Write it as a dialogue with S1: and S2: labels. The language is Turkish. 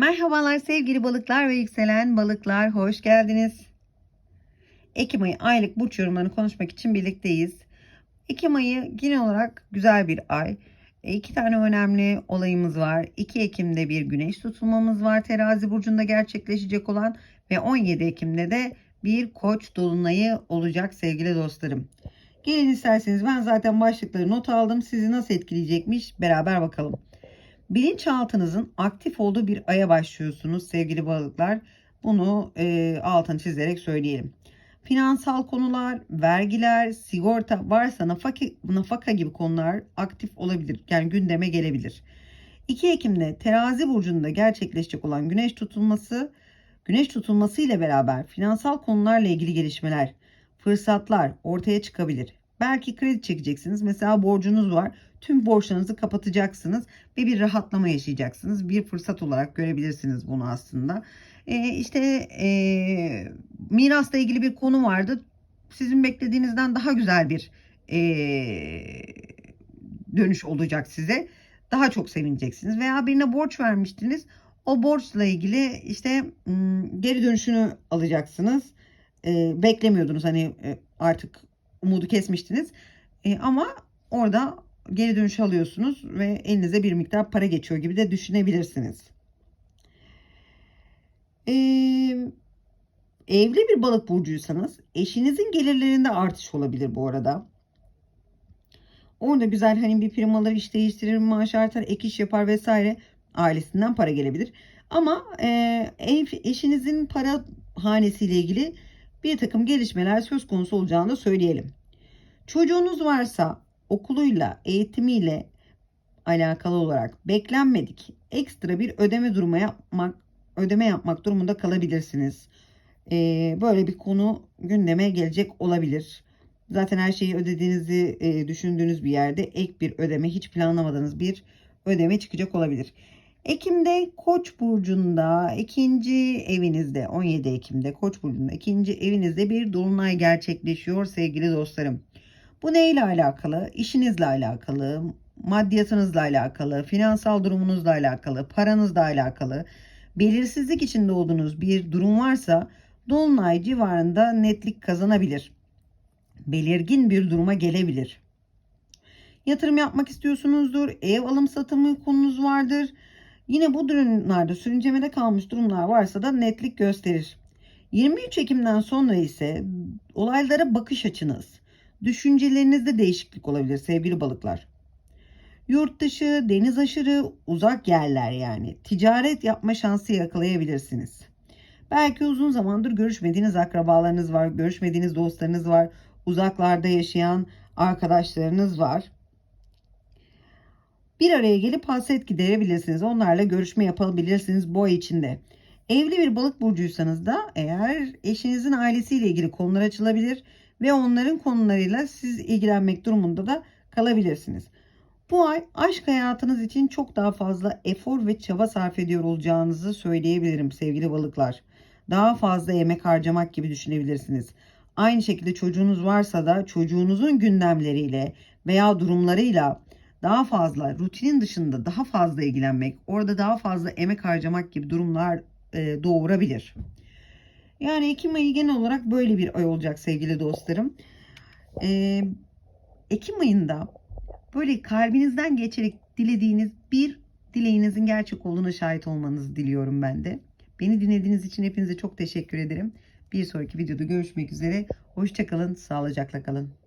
S1: Merhabalar sevgili balıklar ve yükselen balıklar. Hoş geldiniz. Ekim ayı aylık burç yorumlarını konuşmak için birlikteyiz. Ekim ayı genel olarak güzel bir ay. E, iki tane önemli olayımız var. 2 Ekim'de bir güneş tutulmamız var. Terazi burcunda gerçekleşecek olan ve 17 Ekim'de de bir koç dolunayı olacak sevgili dostlarım. Gelin isterseniz ben zaten başlıkları not aldım. Sizi nasıl etkileyecekmiş beraber bakalım. Bilinçaltınızın aktif olduğu bir aya başlıyorsunuz sevgili balıklar. Bunu e, altını çizerek söyleyelim. Finansal konular, vergiler, sigorta varsa nafaka, nafaka gibi konular aktif olabilir. Yani gündeme gelebilir. 2 Ekim'de terazi burcunda gerçekleşecek olan güneş tutulması, güneş tutulması ile beraber finansal konularla ilgili gelişmeler, fırsatlar ortaya çıkabilir. Belki kredi çekeceksiniz. Mesela borcunuz var. Tüm borçlarınızı kapatacaksınız ve bir rahatlama yaşayacaksınız. Bir fırsat olarak görebilirsiniz bunu aslında. Ee, işte e, mirasla ilgili bir konu vardı. Sizin beklediğinizden daha güzel bir e, dönüş olacak size. Daha çok sevineceksiniz. Veya birine borç vermiştiniz. O borçla ilgili işte geri dönüşünü alacaksınız. E, beklemiyordunuz hani e, artık umudu kesmiştiniz. E, ama orada geri dönüş alıyorsunuz ve elinize bir miktar para geçiyor gibi de düşünebilirsiniz. E, evli bir balık burcuysanız eşinizin gelirlerinde artış olabilir bu arada. Orada güzel hani bir prim alır, iş değiştirir, maaş artar, ek iş yapar vesaire ailesinden para gelebilir. Ama e, ev, eşinizin para hanesiyle ilgili bir takım gelişmeler söz konusu olacağını da söyleyelim. Çocuğunuz varsa okuluyla, eğitimiyle alakalı olarak beklenmedik ekstra bir ödeme durumu yapmak, ödeme yapmak durumunda kalabilirsiniz. Ee, böyle bir konu gündeme gelecek olabilir. Zaten her şeyi ödediğinizi e, düşündüğünüz bir yerde ek bir ödeme, hiç planlamadığınız bir ödeme çıkacak olabilir. Ekim'de Koç burcunda ikinci evinizde 17 Ekim'de Koç burcunda ikinci evinizde bir dolunay gerçekleşiyor sevgili dostlarım. Bu neyle alakalı? İşinizle alakalı, maddiyatınızla alakalı, finansal durumunuzla alakalı, paranızla alakalı, belirsizlik içinde olduğunuz bir durum varsa dolunay civarında netlik kazanabilir. Belirgin bir duruma gelebilir. Yatırım yapmak istiyorsunuzdur, ev alım satımı konunuz vardır. Yine bu durumlarda sürüncemede kalmış durumlar varsa da netlik gösterir. 23 Ekim'den sonra ise olaylara bakış açınız, düşüncelerinizde değişiklik olabilir sevgili balıklar. Yurt dışı, deniz aşırı, uzak yerler yani ticaret yapma şansı yakalayabilirsiniz. Belki uzun zamandır görüşmediğiniz akrabalarınız var, görüşmediğiniz dostlarınız var, uzaklarda yaşayan arkadaşlarınız var bir araya gelip hasret giderebilirsiniz. Onlarla görüşme yapabilirsiniz bu ay içinde. Evli bir balık burcuysanız da eğer eşinizin ailesiyle ilgili konular açılabilir ve onların konularıyla siz ilgilenmek durumunda da kalabilirsiniz. Bu ay aşk hayatınız için çok daha fazla efor ve çaba sarf ediyor olacağınızı söyleyebilirim sevgili balıklar. Daha fazla emek harcamak gibi düşünebilirsiniz. Aynı şekilde çocuğunuz varsa da çocuğunuzun gündemleriyle veya durumlarıyla daha fazla rutinin dışında daha fazla ilgilenmek, orada daha fazla emek harcamak gibi durumlar e, doğurabilir. Yani Ekim ayı genel olarak böyle bir ay olacak sevgili dostlarım. E, Ekim ayında böyle kalbinizden geçerek dilediğiniz bir dileğinizin gerçek olduğuna şahit olmanızı diliyorum ben de. Beni dinlediğiniz için hepinize çok teşekkür ederim. Bir sonraki videoda görüşmek üzere. Hoşçakalın, sağlıcakla kalın.